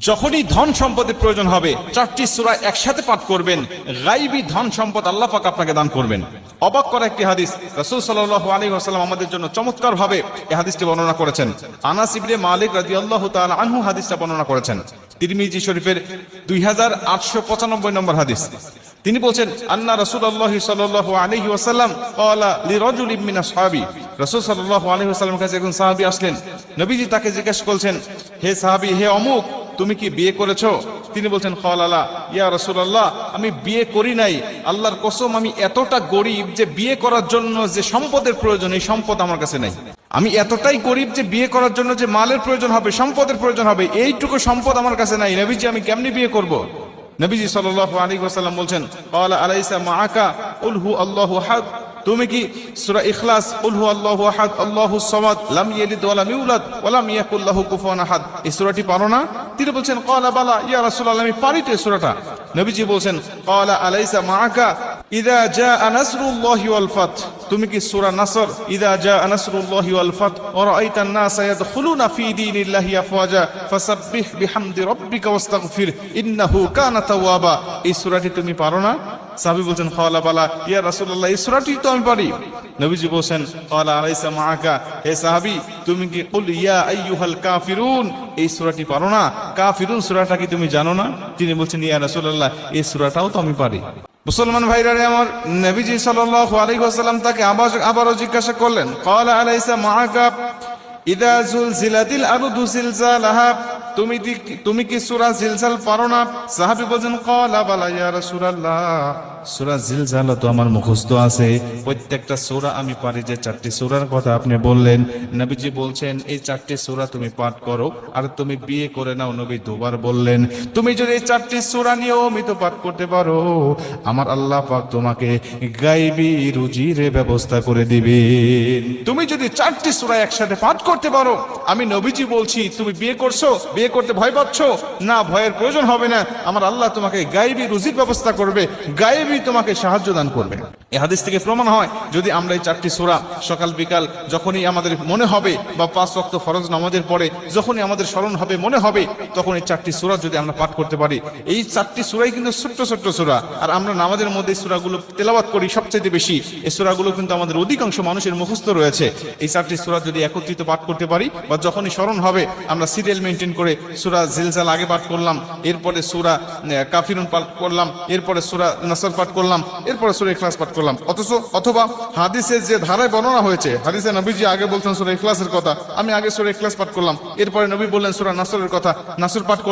যখনই ধন সম্পদের প্রয়োজন হবে, চারটি সূরা একসাথে পাঠ করবেন, গাইবী ধন সম্পদ আল্লাহ পাক আপনাকে দান করবেন। অবাক করা একটি হাদিস, রাসূল সাল্লাল্লাহু আলাইহি ওয়াসাল্লাম আমাদের জন্য চমৎকার ভাবে এই হাদিসটি বর্ণনা করেছেন। আনাস ইবনে মালিক রাদিয়াল্লাহু তাআলা আনহু হাদিসটা বর্ণনা করেছেন। তিরমিজি শরীফের 2895 নম্বর হাদিস। তিনি বলছেন, আন্না রাসূলুল্লাহ সাল্লাল্লাহু আলাইহি ওয়াসাল্লাম ক্বালা লিরাজুলিন মিন আসহাবি। রাসূল সাল্লাল্লাহু আলাইহি ওয়াসাল্লামের কাছে একজন সাহাবী আসলেন। নবীজি তাকে জিজ্ঞেস করছেন হে সাহাবী, হে অমুক তুমি কি বিয়ে করেছ? তিনি বলছেন আলা ইয়া রাসূলুল্লাহ, আমি বিয়ে করি নাই। আল্লাহর কসম, আমি এতটা গরিব যে বিয়ে করার জন্য যে সম্পদের প্রয়োজন, এই সম্পদ আমার কাছে নাই। আমি এতটাই গরিব যে বিয়ে করার জন্য যে মালের প্রয়োজন হবে, সম্পদের প্রয়োজন হবে, এইটুকু সম্পদ আমার কাছে নাই। নবীজি, আমি কেমনি বিয়ে করব? নবীজি সাল্লাল্লাহু আলাইহি ওয়াসাল্লাম বলছেন আলাইসা মাআকা কুল হু আল্লাহ হাত তুমি কি সূরা ইখলাস কুল হু আল্লাহু আহাদ আল্লাহুস সামাদ, লাম ইয়ালিদ ওয়া লাম ইউলাদ, ওয়া লাম ইয়াকুল আহাদ? এই সূরাটি পারো না? তিনি বলছেন, কলা বালা, ইয়া রাসূলুল্লাহ, আমি পারি তো সূরাটা। নবীজি বলছেন, কলা আলাইসা মাআকা ইদা জা নাসরুল্লাহি ওয়াল ফাত তুমি কি সুরা নাসর? ইদা জাআ নাসরুল্লাহি ওয়াল ফাত ওয়া নাসা ইয়াদখুলুনা ফি দীনিল্লাহি আফওয়াজা, ফাসাব্বিহ বিহামদি রাব্বিকা ওয়াস্তাগফির, ইন্নাহু কানা তাওয়াবা. এই সূরাটি তুমি পারো না? সাহাবী বলছেন খাওয়ালা বালা, ইয়া রাসূলুল্লাহ, এই সূরাটি তো আমি পারি। নবীজি বলছেন ক্বালা আলাইসা মাআকা? হে সাহাবী, তুমি কি কুল ইয়া আইয়ুহাল কাফিরুন? এই সূরাটি পারো না? কাফিরুন সূরাটা কি তুমি জানো না? তিনি বলছেন, ইয়া রাসূলুল্লাহ, এই সূরাটাও তো আমি পারি। মুসলমান ভাইরা রে আমার নবীজি সাল্লাল্লাহু আলাইহি ওয়াসাল্লাম তাকে আবার আবারও জিজ্ঞাসা করলেন, ক্বালা আলাইসা মাআকা? ইদা জুলজিলাতিল আরদু জিলজালাহা তুমি কি- তুমি কি সূরা জিলজাল পারো না? সাহাবী বলেন ক্বালা বালা ইয়া রাসূলুল্লাহ। সূরা জিলজাল তো আমার মুখস্থ আছে। প্রত্যেকটা সূরা আমি পারি যে চারটি সূরার কথা আপনি বললেন। নবীজি বলছেন, এই চারটি সূরা তুমি পাঠ করো, আর তুমি বিয়ে করে নাও, নবী দুবার বললেন। তুমি যদি এই চারটি সূরা নিয়মিত পাঠ করতে পারো, আমার আল্লাহ পাক তোমাকে গাইবি রুজির ব্যবস্থা করে দিবেন। তুমি যদি চারটি সূরা একসাথে পাঠ করতে পারো, আমি নবীজি বলছি, তুমি বিয়ে করছ, বিয়ে করতে ভয় পাচ্ছ? না, ভয়ের প্রয়োজন হবে না। আমার আল্লাহ তোমাকে গাইবি, রুজির ব্যবস্থা করবে। গাইবি তোমাকে সাহায্য দান করবে। এই হাদিস থেকে প্রমাণ হয়, যদি আমরা এই চারটি সূরা সকাল, বিকাল যখনই আমাদের মনে হবে বা পাঁচ ওয়াক্ত ফরজ নামাজের পরে যখনই আমাদের স্মরণ হবে, মনে হবে, তখন এই চারটি সূরা যদি আমরা পাঠ করতে পারি। এই চারটি সূরাই কিন্তু ছোট্ট ছোট্ট সূরা। আর আমরা নামাজের মধ্যে এই সূরাগুলো তেলাওয়াত করি সবচেয়ে বেশি। এই সূরাগুলো কিন্তু আমাদের অধিকাংশ মানুষের মুখস্থ রয়েছে। এই চারটি সূরা যদি একত্রিত পাঠ করতে পারি বা যখনই স্মরণ হবে, আমরা সিরিয়াল মেনটেন করে সূরা জিলজাল আগে পাঠ করলাম, এরপরে সূরা কাফিরুন পাঠ করলাম, এরপরে সূরা নাসর পাঠ করলাম, এরপরে সূরা ইখলাস পাঠ করলাম। অথচ, অথবা হাদিসের যে ধারায় বর্ণনা হয়েছে, হাদিসে নবীজি আগে বলছেন সুরা ইখলাসের কথা, আমি আগে সুরা ইখলাস পাঠ করলাম। এরপরে নবী বললেন সুরা নাসরের কথা, নাসর পাঠ করলাম।